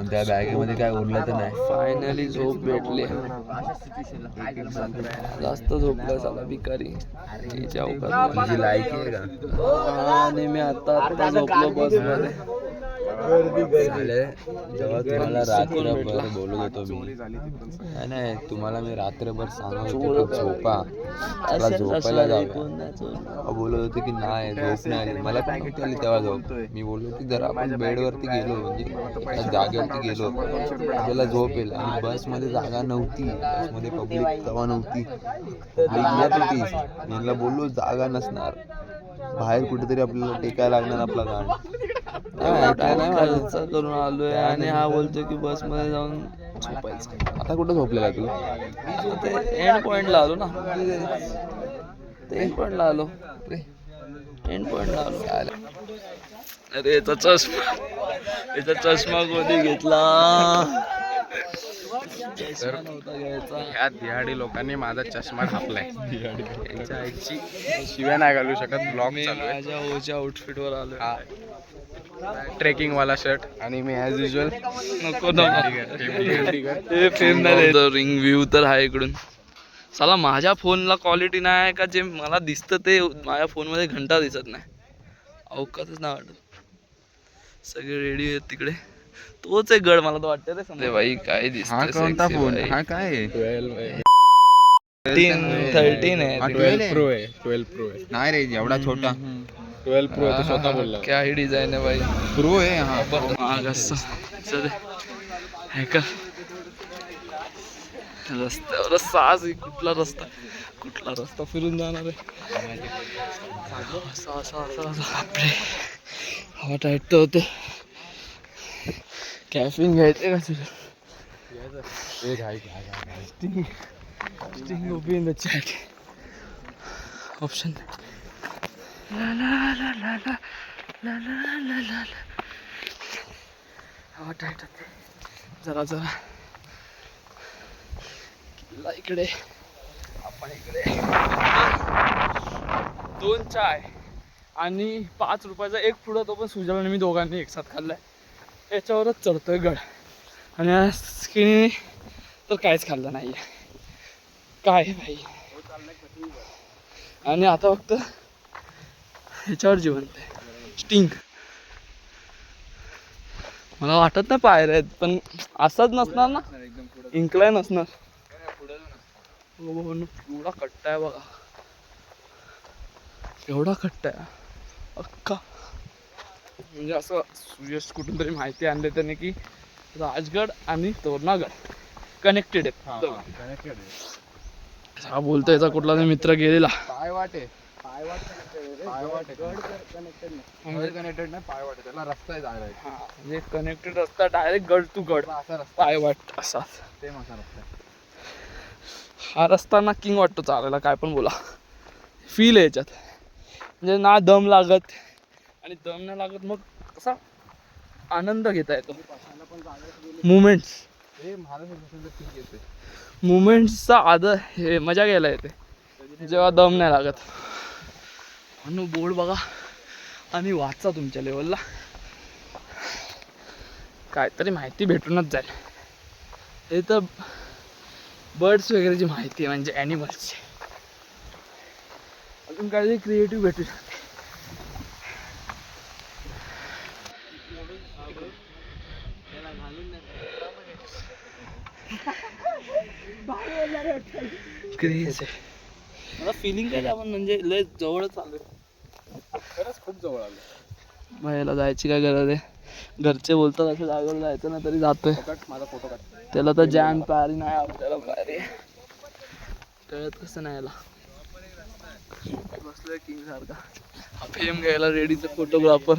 आणि त्या बॅगेमध्ये काय उरलं तर नाही. फायनली झोप भेटली. जास्त झोपलाय साला भिकारी. तिच्या लायकी आहे का? आणि मी आता आता झोपलो बसमध्ये झाले जेव्हा तुम्हाला रात्रभर बोलत होतो मी. नाही नाही तुम्हाला मी रात्रभर सांगत होतो झोपा. मला झोपायला जाऊया बोलत होते की नाही झोप नाही. आली मला पण आली तेव्हा झोप. मी बोललो की जर आपण बेडवरती गेलो. म्हणजे जागेवरती गेलो. आपल्याला झोप येईल. आणि बसमध्ये जागा नव्हती. बसमध्ये पब्लिक तेव्हा नव्हती. पब्लिक होती. यांना बोललो जागा नसणार. बाहेर कुठेतरी आपल्याला टेकायला लागणार आपला गाण. काय नाही माझं करून आलोय आणि हा बोलतोय की बसमध्ये जाऊन झोपायचं. आता कुठं झोपलेला तू एंड पॉइंटला आलो ना. एंड पॉइंटला आलो. एंड पॉइंटला आलो. अरे याचा चष्मा याचा चष्मा कोणी घेतला? घ्यायचा ह्या दिहाडी लोकांनी माझा चष्मा ढापलाय यांच्या आईची शिव्या नाही घालू शकत ब्लॉग चालू माझ्या ओच्या आउटफिट वर आलो आहे ट्रेकिंग वाला शर्ट आणि मी ॲज युजल नको रिंग व्ह्यू तर आहे इकडून. साला माझ्या फोनला क्वालिटी नाही आहे का जे मला दिसतं ते माझ्या फोनमध्ये घंटा दिसत नाही. अवकातच नाही वाटत. सगळे रेडी आहेत तिकडे. तोच एक गड मला तर वाटतं रे समजा भाई काय हा कोणता फोन हा काय आहे? थर्टीन आहे. ट्वेल्व प्रो आहे. ट्वेल्व प्रो आहे. नाही रे एवढा छोटा. ट्वेल्व प्रो तो स्वतः बोलला. क्या ही डिझाईन आहे भाई. प्रो आहे हा. महाग असतो चल. हे का रस्त्यावर साज आहे. कुठला रस्ता? कुठला रस्ता फिरून जाणार आहे? असा असा असा असा बापरे. हवा टाईट तर होते. कॅफिन घ्यायचे का तुझं Sting Sting OP in the chat option ला ला ला ला ला ला ला ला ला हवा टाईट होते जरा जरा. किल्ला इकडे. आपण इकडे. दोन चाय आणि पाच रुपयाचा एक पुढं तो पण सुजल आणि मी दोघांनी एकसाथ खाल्लाय. याच्यावरच चढतोय गड. आणि या स्किनीने तर काहीच खाल्लं नाही काय भाई आणि आता फक्त ह्याच्यावर जिवंत आहे. स्टिंग मला वाटत नाही पायऱ्या आहेत पण असंच नसणार ना? इन्क्लाइन असणार. हो, हो, एवढा कट्टा आहे बघा. एवढा कट्टा आहे. अख्खा. म्हणजे असं सुयश कुठून तरी माहिती आणली त्याने की राजगड आणि तोरणागड कनेक्टेड आहेत. दोघं. हा बोलतो याचा कुठला तरी मित्र गेलेला. पाय वाटे पाय वाटे कनेक्टेड नाही. पाय वाटे त्याला रस्ता आहे जायला हा म्हणजे कनेक्टेड रस्ता डायरेक्ट गड टू गड. असा रस्ता पाय वाट असा. सेम असा रस्ता. हा रस्ता ना किंग वाटतो चालायला काय पण बोला. फील आहे याच्यात. म्हणजे ना दम लागत आणि दम नाही लागत मग कसा आनंद घेता येतो. मुमेंट्स हे महाराष्ट्र मुमेंट्सचा आदर हे मजा घ्यायला येते. जेव्हा दम नाही लागत. म्हणून बोर्ड बघा. आणि वाचा तुमच्या लेवलला काहीतरी माहिती भेटूनच जाईल. हे तर बर्ड्स वगैरेची माहिती आहे म्हणजे ॲनिमल्सची अजून काहीतरी क्रिएटिव्ह भेटू शकते क्रेज आहे मला फिलिंग काय आपण म्हणजे लय जवळच आलो खरंच खूप जवळ आलो याला जायची काय गरज आहे? घरचे बोलतात असं जागेवर जायचं ना तरी जातोय. माझा फोटो काढ. त्याला तर जॅन पारी नाही आपल्याला पारी. कळत कसं नाही याला. बसलोय किंग सारखा. फेम घ्यायला रेडीचं फोटोग्राफर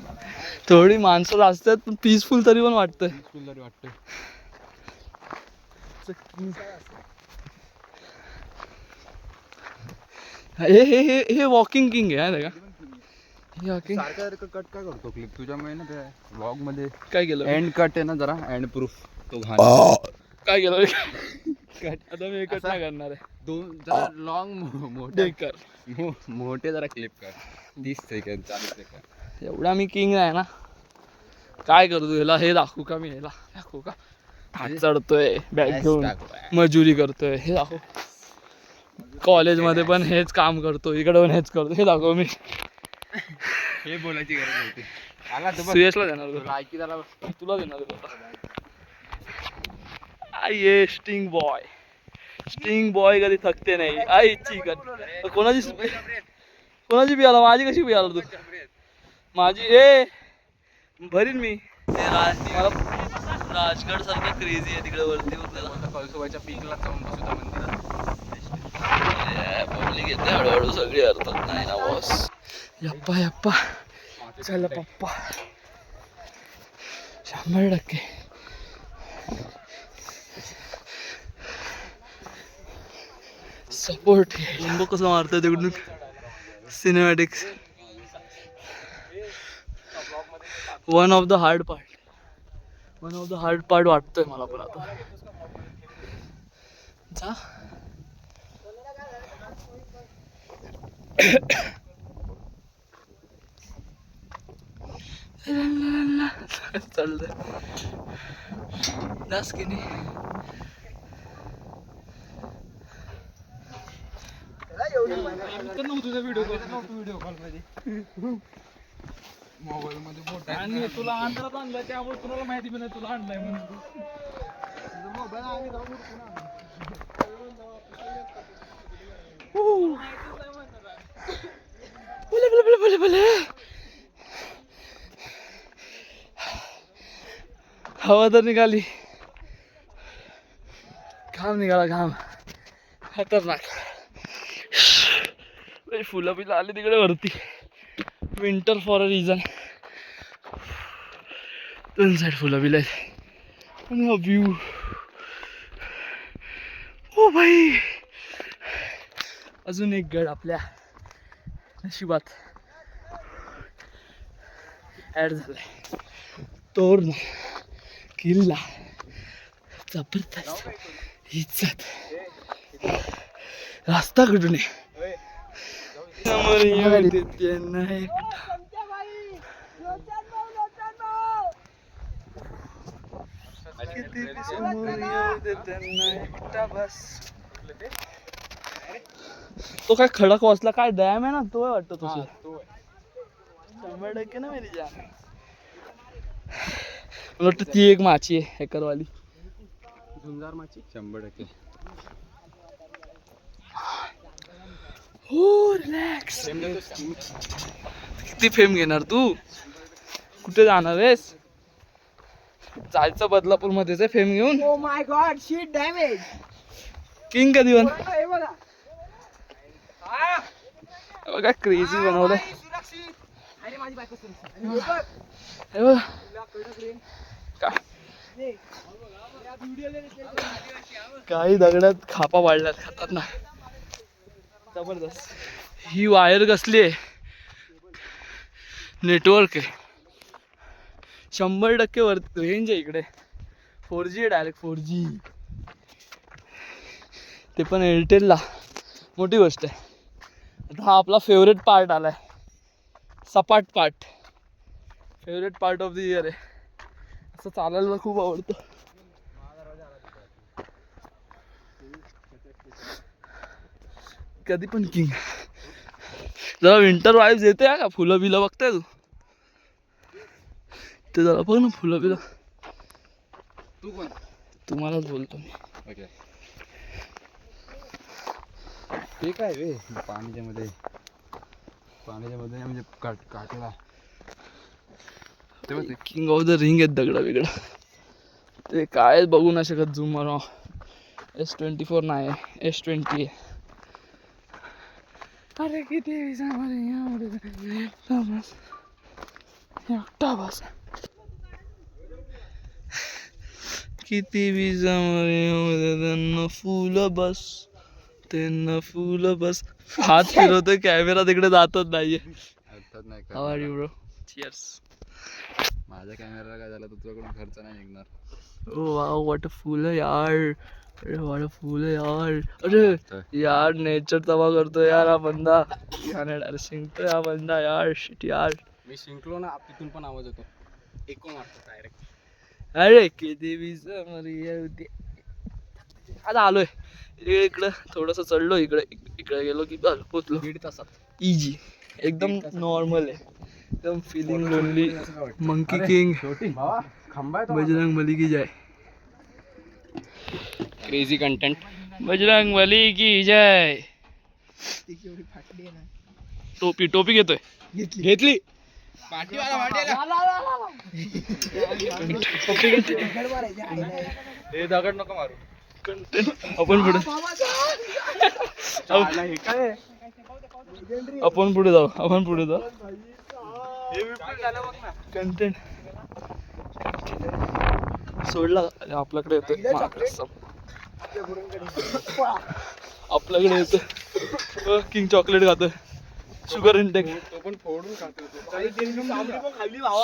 थोडी माणसं पण पीसफुल तरी पण वाटतंय. तरी वाटतं हे हे हे हे वॉकिंग किंग आहे का? वॉकिंग कट काय करतो क्लिप तुझ्यामुळे ना ते ब्लॉग मध्ये काय केलं? एंड कट आहे ना जरा एंड प्रूफ तो काय केलं? मी? आता मी नाही करणार आहे. दोन जरा लॉंग मोठे कर मोठे जरा क्लिप कर तीस चाळीस एवढा मी किंग आहे ना. काय करतो ह्याला? हे दाखवू का मी ह्याला? दाखवू का? चढतोय बॅग घेऊन मजुरी करतोय. हे दाखव. कॉलेजमध्ये पण हेच काम करतो इकडे पण हेच करतो हे दाखव मी. हे बोलायची गरज नव्हती. सुयशला देणार. तुला देणार. आई ये स्टिंग बॉय स्टिंग बॉय कधी थकते नाही. आई चिकन कोणाची कोणाची पियाला? माझी कशी पियाला तू? माझी ए भरीन मी. ते राजगड सारखं क्रेझी आहे तिकडे वरती उतरायला कळसोबाच्या पीकला जाऊन बसू त्या मंदिरात. पब्लिक येते हळूहळू सगळी अर्थात. नाही ना बॉस यप्पा यप्पा. चला पप्पा. शंभर टक्के. सपोर्ट लिंबू कसं मारतोय तिकडून? Cinematics one of the hard part one of the hard part वाटतोय मला पण आता. जा. चालतंय. दास की नाही. मोबाईल मध्ये फोटो आणि तुला अंतरात आणलाय त्यामुळे कुणाला माहिती पण नाही तुला आणलाय म्हणून. बोले बोले बोले बोले बोले. हवा तर निघाली. घाम निघाला घाम. खतरनाक. फुलं बिलं आली तिकडे वरती. विंटर फॉर अ रिझन दोन साईड फुलं बिलं आहेत आणि हा व्ह्यू ओ भाई अजून एक गड आपल्या नशिबात ऍड झालाय. तोरण किल्ला जबरदस्त. इज्जत. रास्ता कुठून आहे? समोर येऊ किती समोर बस? तो काय खडक वाचला काय डॅम आहे ना तो आहे वाटतं तो शंभर टक्के ना मेरी जान. मला वाटतं ती एक माची आहे हॅकरवाली झुंजार माची? शंभर टक्के. हो रिलॅक्स किती फेम घेणार तू कुठे जाणार आहेस जायचं बदलापूर मध्येच आहे फेम घेऊन my god, shit damage. King कधी बन बघा. क्रेझी बनवलंय सुरक्षित. अरे माझी बायको सुरक्षित. आणि बघ, बघ. तुला कडक रेन. काय दे. या video ला ते- काही दगडात खापा पाडल्यात खातात ना जबरदस्त. ही वायर कसली आहे? नेटवर्क आहे. शंभर टक्के वर रेंज आहे इकडे. फोर जी आहे डायरेक्ट फोर जी ते पण एअरटेलला मोठी गोष्ट आहे. आता हा आपला फेवरेट पार्ट आलाय. सपाट part favourite part of the year आहे. असं चालायला खूप आवडतं. कधी पण किंग जरा विंटर वाईब्स येते का? फुलं बिलं बघताय तू? ते जरा बघ ना फुलं बिलं. तू पण तुम्हालाच बोलतो मी. ओके ते काय रे? पाण्याच्या मध्ये. पाण्याच्या मध्ये म्हणजे काट काटेला. ते बघ. किंग ऑफ द रिंग आहेत दगडा बिगडा. ते काय बघू नाही शकत झूम मारा एस ट्वेंटी फोर नाही एस ट्वेंटी आहे. अरे किती एकटा बस किती वीज त्यांना फुलं बस त्यांना फुलं बस हात फिरवतोय कॅमेरा तिकडे जातच नाहीये. you bro? Cheers. माझ्या कॅमेराला काय झालं? तर तुझ्याकडून खर्च नाही निघणार. Oh wow, what a फुल यार. अरे a फुल आहे यार अरे यार नेचर तबा करतो यार हा बंदा. याने डायरेक्ट शिंकतो हा बंदा. यार शिट यार. मी शिंकलो ना तिथून पण आवाज येतो. एकूण मारतो डायरेक्ट अरे किती वीज मरी होती. आता आलोय. इकडे इकडं. थोडंसं चढलो इकडे. इकडे गेलो की बस पोचलो. दीड तासात. इजी एकदम नॉर्मल आहे. एकदम फिलिंग लोनली मंकी किंग भावा खंबा आहे बजरंग बली की जय. क्रेझी कंटेंट बजरंग बली की जय। टोपी टोपी घेतोय? घेतली. घेतली? दगड. हे नको मारू. कंटेंट आपण पुढे आपण पुढे जाऊ आपण पुढे जाऊ. कंटेंट सोडला आपल्याकडे येतोय. आपल्याकडे येतोय किंग चॉकलेट खातोय. शुगर इंटेक तो पण फोडून खातो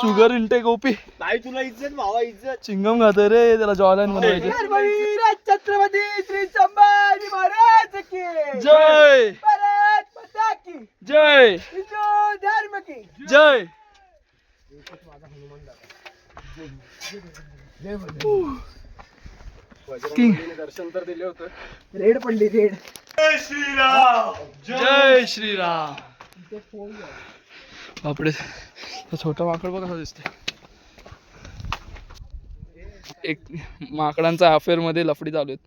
शुगर इंटेक ओपी नाही तुला इज्जत भावा इज्जत चिंगम खातोय रे त्याला जॉयलाईन बनवायचे. छत्रपती श्री संभाजी महाराज की. जय! भारत माता की. जय! हिंदू धर्म की. जय! किंग दर्शन तर दिले होतं. रेड पडली रेड. जय श्रीराम. बापडे तो छोटा माकड बघ कसा दिसतोय. एक माकडांचा अफेअरमध्ये लफडी चालू आहेत.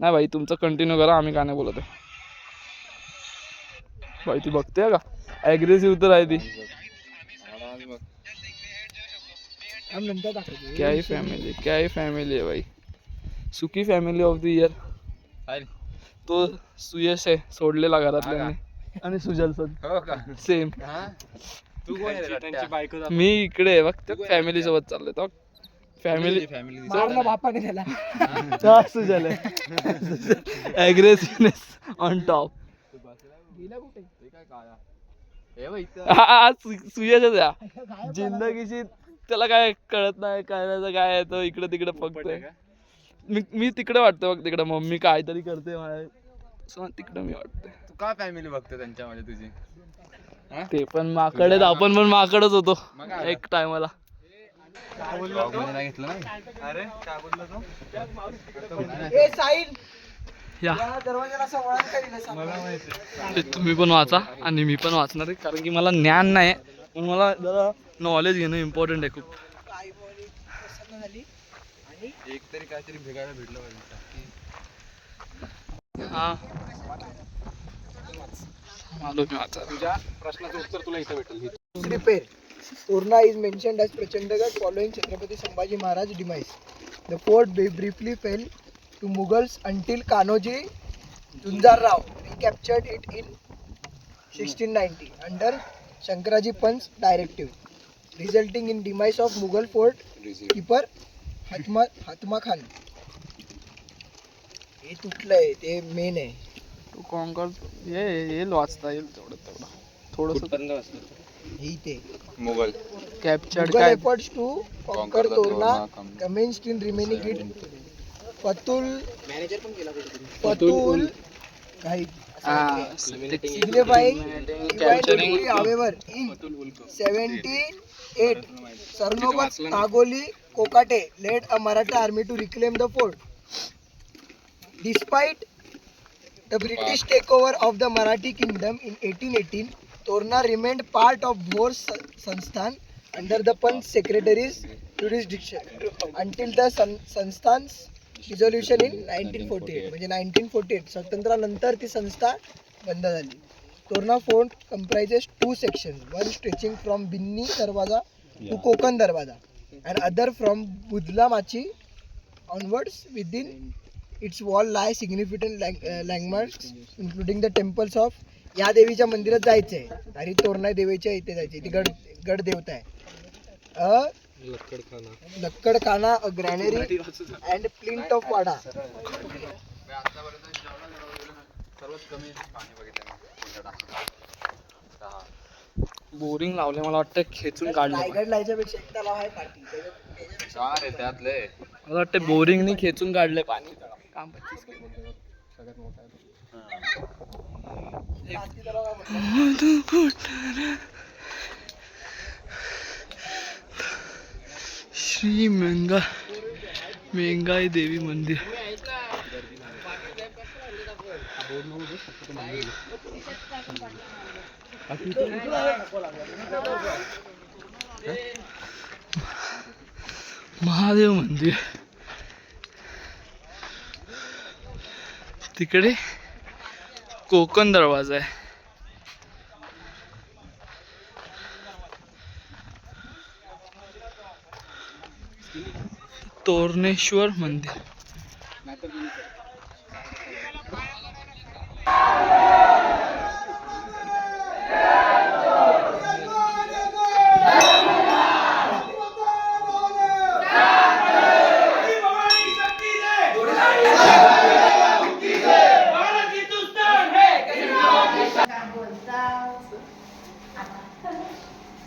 नाही भाई तुमचं कंटिन्यू करा आम्ही का नाही बोलत आहे. भाई ती बघते का? ॲग्रेसिव्ह तर आहे ती. क्या ही फॅमिली क्या ही फॅमिली आहे भाई सुकी फॅमिली ऑफ द इयर? तो सुयश आहे सोडलेला घरातल्यांनी. आणि सुजल सर. हो का? सेम तू कोण आहे त्यांची बायको मी इकडे आहे बघ फॅमिली सोबत चाललोय. तो फॅमिली फॅमिली बापाने त्याला. हा. सुजल ॲग्रेसिव्हनेस ऑन टॉप हे हा सुयशच या जिंदगीची त्याला काय कळत नाही काय नाही काय आहे तो इकडे तिकडे बघतोय. मी मी तिकडे वाटतो बघ तिकडे. मम्मी काहीतरी करते माझ्या असं तिकडे मी वाटतोय. तू का फॅमिली बघते त्यांच्यामध्ये तुझी? ते पण माकड आहेत आपण पण माकडच होतो? एक टायमाला. घेतलं नाही अरे काय बोललो तू? ए साहिल! या. या दरवाजाला असं वळण का दिलं सांग? ते तुम्ही पण वाचा आणि मी पण वाचणार आहे कारण की मला ज्ञान नाही पण मला जरा नॉलेज घेणं इम्पॉर्टंट आहे खूप काय बोली प्रसन्न झाली आणि एक तरी काहीतरी भेटायला भेटलं पाहिजे हा आलो मी वाचा तुझ्या प्रश्नाचं उत्तर तुला इथं भेटेल repair. Purna is mentioned as Prachandagat following Chhatrapati Sambhaji Maharaj demise. The fort bri- briefly fell to Mughals until Kanoji Junjar Rao recaptured it in 1690 under Shankaraji Pant's directive, resulting in demise of Mughal fort keeper Fatima Fatima Khan. हे तुटलंय ते main आहे. तू conquer ये येईल वाचता येईल तेवढं तेवढं. थोडस ही ते मुघल. कॅप्चर्ड काय? Records to conquer Torna comments in remaining it पतुल manager पण केला पतुल काही seventy eight Sarnobat नागोली Kokate led a Maratha army to reclaim the fort despite the British takeover of the Marathi kingdom in 1818 Torna remained part of Bhor Sa- Sansthan under the Panch secretary's jurisdiction until the San- Sansthan's dissolution in 1948 म्हणजे 1948 स्वातंत्र्यानंतर ती संस्था बंद झाली Torna fort comprises two sections one stretching from Binni Darwaja to Konkan Darwaja and other from Budhla Machi onwards within its wall lie significant landmarks including the temples of या देवीच्या मंदिरात जायचंय तारी तोरणा देवीच्या इथे जायचे. ती गड गड देवता आहे. अ लक्कडखाना. Granary and plinth of wada. सर्वात कमी पाणी बघितलं बोरिंग लावले मला वाटतं खेचून काढलं रायगड लायच्यापेक्षा पाठी चार आहे त्यातले. मला वाटतं बोरिंगनी खेचून काढलंय पाणी. काम मोठा. श्री मेंगा मेंगाई देवी मंदिर. महादेव मंदिर. तिकडे कोकण दरवाजा आहे. तोरणेश्वर मंदिर.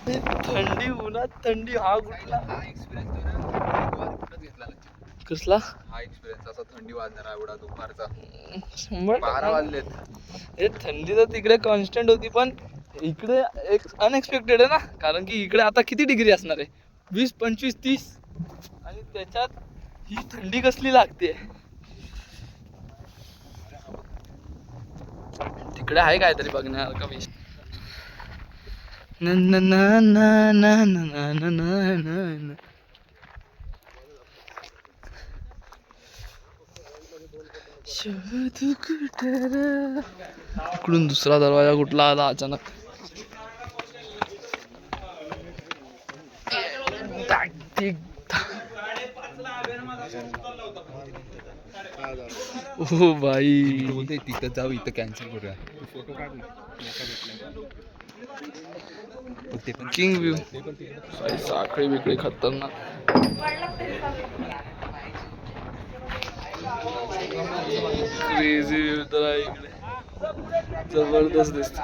थंडी उन्हात थंडी हा कुठला? हा एक्सपिरियन्स घेतला. कसला? हा एक्सपिरियन्स असा थंडी वाजणार एवढा दुपारचा. शंभर बारा वाजलेत. हे थंडी तर तिकडे कॉन्स्टंट होती पण इकडे एक अनएक्सपेक्टेड आहे ना. कारण की इकडे आता किती डिग्री असणार आहे? वीस पंचवीस तीस. आणि त्याच्यात ही थंडी कसली लागते? तिकडे आहे काहीतरी बघण्यासारखं विषय न ना ना ना ना ना ना न इकडून दुसरा दरवाजा कुठला आला अचानक. O by. बोलते तिथं जाऊ इथं कॅन्सल करूया. फोटो काढ किंग व्ह्यू साखळी बिकळी खतरनाक क्रेझी व्ह्यू तर आहे इकडे. जबरदस्त दिसत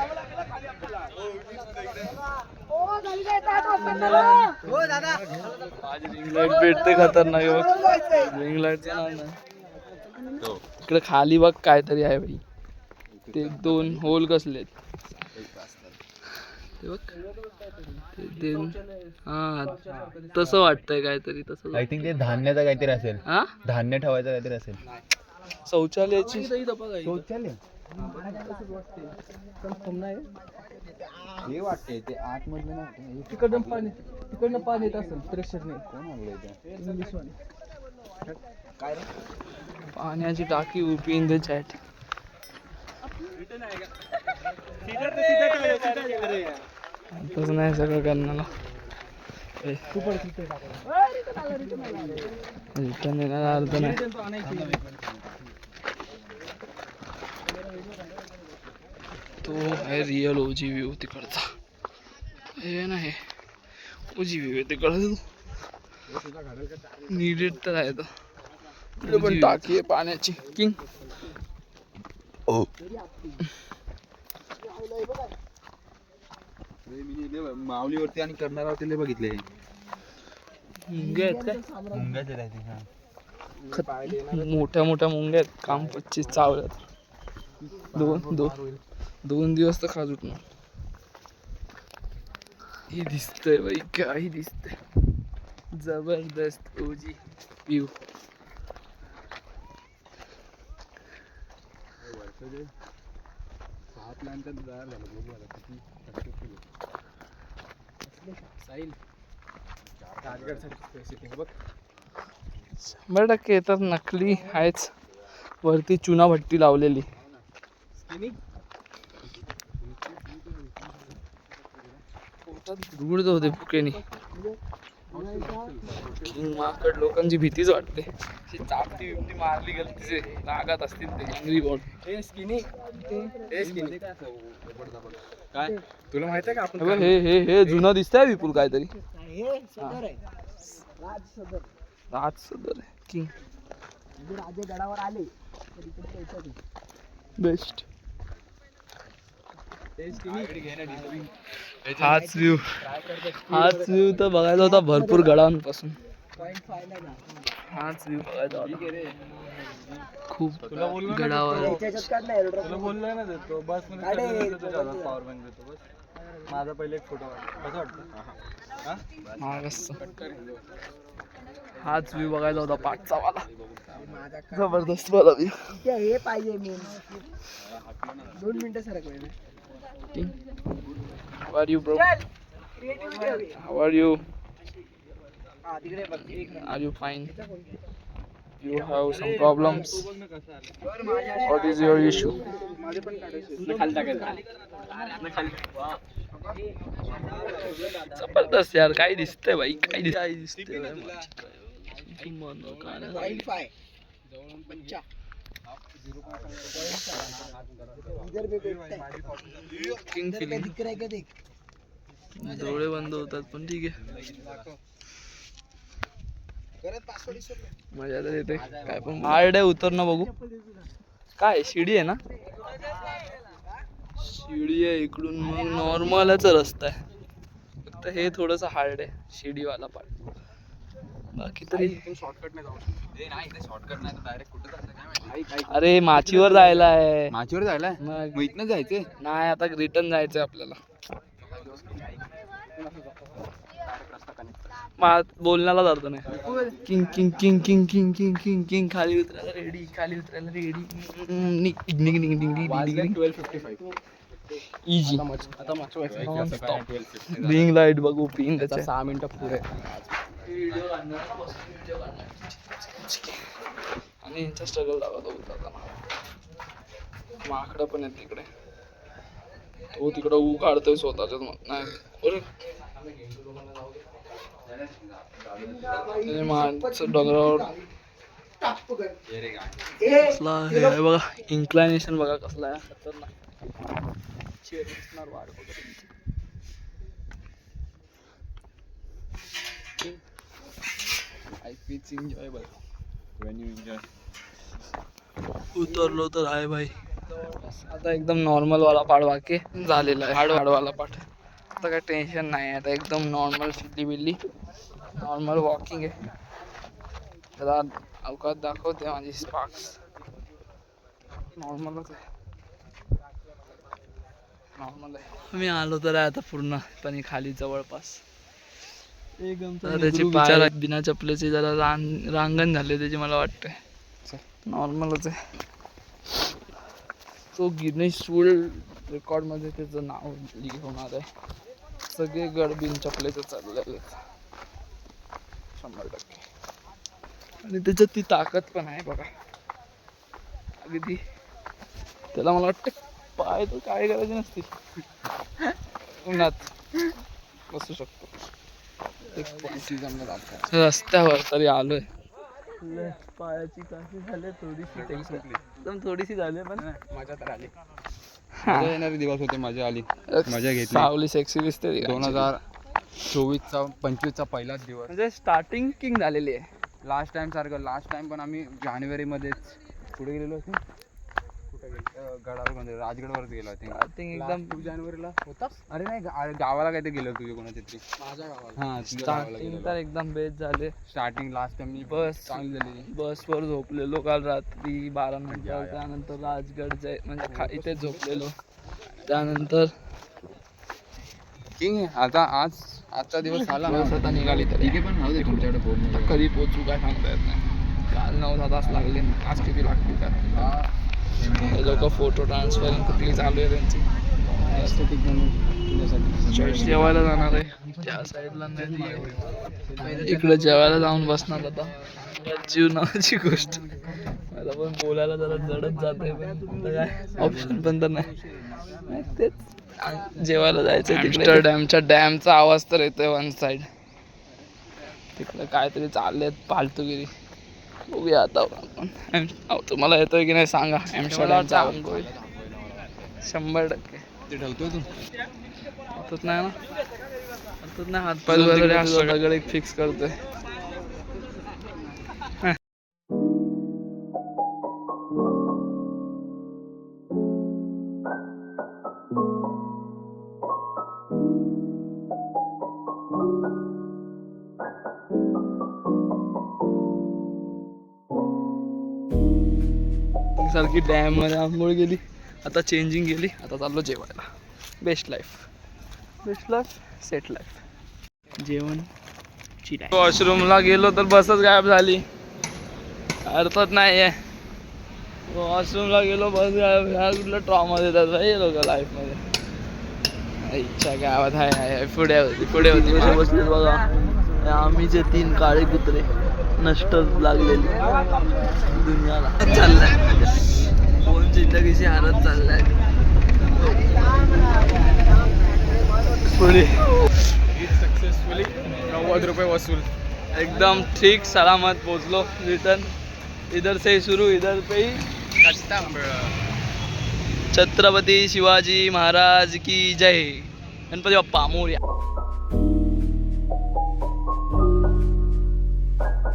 रिंग लाइट भेटते खतरनाक बघ. रिंग लाईटचं इकडे खाली बघ काहीतरी आहे भाई ते दोन होल कसलेत ते बघ. ते दोन हा तसं वाटतंय काहीतरी तसं आय थिंक ते धान्याचं काहीतरी असेल. हा? धान्य ठेवायचं काहीतरी असेल. शौचालयाची हे ते आतमधलं ना. तिकडनं पाणी तिकडनं पाणी येत असेल प्रेशरने कोण आणलं पाण्याची टाकी उभी इन द चॅट तसं नाही सगळं करण्याला रिटर्न येण्याचा अर्थ नाही. तो आहे रिअल ओजी व्ह्यू तिकडचा. हे नाही. ओजी व्ह्यू आहे तिकडचा नीडेड तर आहे तो. पण टाकी आहे पाण्याची. किंग माऊलीवरती आणि करणारावरती लय बघितले. मुंग्या आहेत काय? मुंग्याचे राहते हा. खत- मोठ्या मोठ्या मुंग्या आहेत. काम पच्चीस चावल्यात दोन दोन दोन दिवस तर खा सुटणार ही दिसतंय बाई काही दिसतंय. जबरदस्त ओजी व्ह्यू प्लॅन झालं बघू आता किती सक्सेसफुल बघ शंभर टक्के येतात नकली आहेच वरती चुनाभट्टी लावलेली. पोटात होते फुकेनी. माकड लोकांची भीतीच वाटते. अशी चापटी बिपटी मारली गेली तिचे रागात असतील ते अँग्री बॉल काय? तुला माहिती आहे का आपण हे हे हे जुनं दिसतंय विपुल काहीतरी. हे सदर आहे. राज सदर राज सदर किंग राजे गडावर आले बेस्ट हाच व्ह्यू हाच व्ह्यू तर बघायचा होता भरपूर गडांपासून. हाच व्ह्यू बघायचा होता. खूप गडावर. माझा पहिले एक फोटो कसं वाटतं? महाराष्ट्र हाच व्ह्यू बघायचा होता पाठचा वाला जबरदस्त वाला व्ह्यू हे पाहिजे मी. दोन मिनिटं सरक वेळ How are you, bro? How are you? तिकडे बघ एक Are you fine? You have some problems? What is your issue? जबरदस्त यार काय दिसतंय भाई काय दिस- काय दिसतंय किंग फिलिंग दिख रहा है क्या देख? डोळे बंद होतात पण ठीक आहे. मजा तर येते. काय पण हार्ड आहे उतरणं बघू. काय शिडी आहे ना? शिडी आहे इकडून मग नॉर्मलच रस्ता आहे. फक्त हे थोडस हार्ड आहे शिडीवाला पार्ट बाकी तरी शॉर्टकट नाही जाऊ शॉर्टकट नाही डायरेक्ट कुठं जायचं काय माहिती? अरे माचीवर जायला आहे. माचीवर जायला? मग मग इथनं जायचंय? नाही आता रिटर्न जायचंय आपल्याला. मा बोलण्याला जातो नाही. King king king king king king king king खाली उतरायला रेडी खाली उतरायला ready twelve fifty five easy आता रिंग लाइट बघू पिंग त्याचा सहा मिनिटं पुढे. आणि यांचा स्ट्रगल दाखवतो उतरताना. माकडं पण आहेत तिकडे. तो तिकडं ऊ काढतोय स्वतःच्याच मग. नाही. अरे. त्याने माणसं डोंगरावर कसला हे बघा. इन्क्लायनेशन बघा कसला आहे. खतरनाक. वगैरे उतरलो तर आहे भाई. आता एकदम नॉर्मल वाला पाठ बाकी झालेला आहे. हार्ड वाला पाठ. आता काय टेन्शन नाही आता एकदम नॉर्मल शिल्ली बिल्ली नॉर्मल वॉकिंग आहे त्याला अवकात दाखवते माझी स्पार्क्स नॉर्मलच आहे नॉर्मल आहे मी आलो तर आता पूर्ण पण खाली जवळपास. तर त्याची पाय बिना चपलेचे जरा रान रांगण झाले त्याची मला वाटतंय. नॉर्मलच आहे. तो गिनेश वर्ल्ड रेकॉर्डमध्ये त्याचं नाव लिहवणार आहे. सगळे गड बिन चपलेचे चाललेले. शंभर टक्के. आणि त्याच्यात ती ताकद पण आहे बघा. अगदी. त्याला मला वाटतं पाय तर काय करायचे नसतील. उन्हात बसू शकतो. रस्त्यावर तरी आलोय. पायाची काशी झाले थोडीशी एकदम थोडीशी झाली पण. मजा तर आली. मजा येणारे दिवस होते मजा आली. मजा घेतली. सावली सेक्सी दिसते दोन. हजार चोवीसचा पंचवीसचा पहिलाच दिवस. म्हणजे स्टार्टिंग किंग झालेली आहे. लास्ट टाइम सारखं लास्ट टाइम पण आम्ही जानेवारीमध्येच कुठे गेलेलो गेलो? गडावर राजगडवरच गेलो होते एकदम जानेवारीला? होतास अरे नाही गा- गावाला काहीतरी गेलो तुझ्या कोणाच्या तरी. माझ्या गावाला. हा तुझ्या गावाला स्टार्टिंग गेलेलो. तर एकदम बेस्ट झाले. स्टार्टिंग लास्ट टाइम बस चांगली झाली. बसवर झोपलेलो काल रात्री बारा नंतर त्यानंतर राजगड जय म्हणजे खा इथेच झोपलेलो. त्यानंतर किंग आता आज आजचा दिवस आला ना आता निघाली तरी. ठीक आहे पण राहू दे तुमच्याकडे फोन कधी पोचू काय सांगता येत नाही. काल नऊ दहा तास लागले आज किती लागतील काय हे लोक फोटो ट्रान्सफर कुठली चालू आहे त्यांची? जेवायला जाणार आहे. त्या साईडला नाही इकडे जेवायला जाऊन बसणार आता. जीव नावाची गोष्ट. मला पण बोलायला जरा जडत जाते पण आता काय? ऑप्शन पण तर नाही तेच. जेवायला जायचं तिकडे. डॅमच्या डॅमचा आवाज तर येतोय वन साइड तिकडे काहीतरी चाललेत पालतुगिरी. बघूया आता आपण. तुम्हाला येतोय की नाही सांगा. एमस्टरडॅमचा आंघोळ. शंभर टक्के. ते ठेवतोय तू. नाही ना? नाही सगळं एक फिक्स करतोय. सारखी डॅममध्ये आंघोळ गेली. आता चेंजिंग गेली. आता चाललो जेवायला. Best life best life set life जेवण वॉशरूमला गेलो तर बसच गायब झाली. अर्थात नाही आहे वॉशरूमला गेलो बस गायब ह्या कुठलं ट्रॉमा देतात भाई लोक लाईफमध्ये इच्छा गावात आहे पुढे होती पुढे होती. बसले बघा. आम्ही जे तीन काळे कुत्रे. नष्ट लागलेली दुनियाला. चाललाय. फोन जिंदगीशी हारत चाललाय. सक्सेसफुली नव्वद रुपये वसूल. एकदम ठीक सलामत पोचलो रिटर्न इधर से शुरू इधर पे ही. छत्रपती शिवाजी महाराज की जय. गणपती बाप्पा मोर्या.